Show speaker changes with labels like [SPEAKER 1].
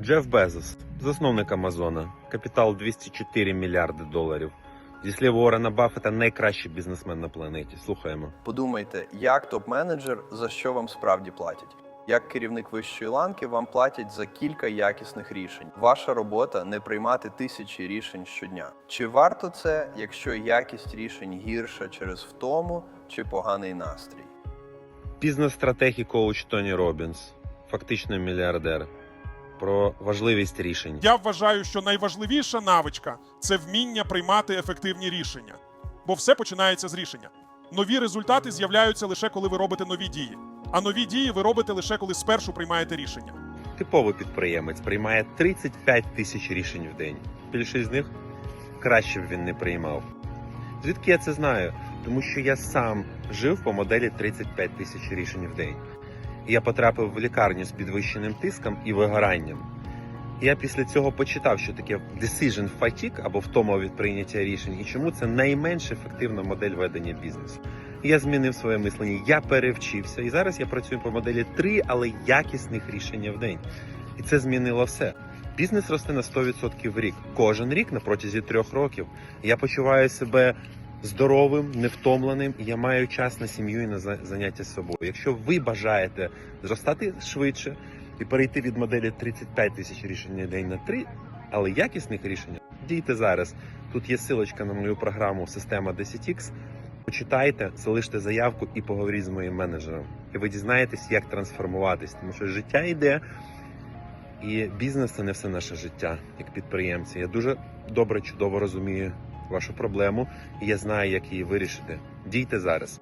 [SPEAKER 1] Джеф Безос, засновник Амазона, капітал 204 мільярди доларів. Зі слів Уоррена Баффета найкращий бізнесмен на планеті. Слухаємо.
[SPEAKER 2] Подумайте, як топ-менеджер за що вам справді платять. Як керівник вищої ланки вам платять за кілька якісних рішень. Ваша робота не приймати тисячі рішень щодня. Чи варто це, якщо якість рішень гірша через втому чи поганий настрій?
[SPEAKER 1] Бізнес-стратег і коуч Тоні Робінс, фактично мільярдер. Про важливість рішень.
[SPEAKER 3] Я вважаю, що найважливіша навичка це вміння приймати ефективні рішення. Бо все починається з рішення. Нові результати з'являються лише коли ви робите нові дії. А нові дії ви робите лише коли спершу приймаєте рішення.
[SPEAKER 1] Типовий підприємець приймає 35 тисяч рішень в день. Більшість з них краще б він не приймав. Звідки я це знаю? Тому що я сам жив по моделі 35 тисяч рішень в день. Я потрапив в лікарню з підвищеним тиском і вигоранням. Я після цього почитав, що таке decision fatigue або втома від прийняття рішень, і чому це найменш ефективна модель ведення бізнесу. Я змінив своє мислення, я перевчився, і зараз я працюю по моделі 3, але якісних рішень в день. І це змінило все. Бізнес росте на 100% в рік. Кожен рік на протязі трьох років. Я почуваю себе здоровим, невтомленим, і я маю час на сім'ю і на за- заняття собою. Якщо ви бажаєте зростати швидше і перейти від моделі 35 тисяч рішень на день на 3, але якісних рішень, дійте зараз. Тут є силочка на мою програму Система 10X. Почитайте, залиште заявку і поговоріть з моїм менеджером. І ви дізнаєтесь, як трансформуватись, тому що життя йде. І бізнес це не все наше життя як підприємці. Я дуже добре, чудово розумію вашу проблему, і я знаю, як її вирішити. Дійте зараз.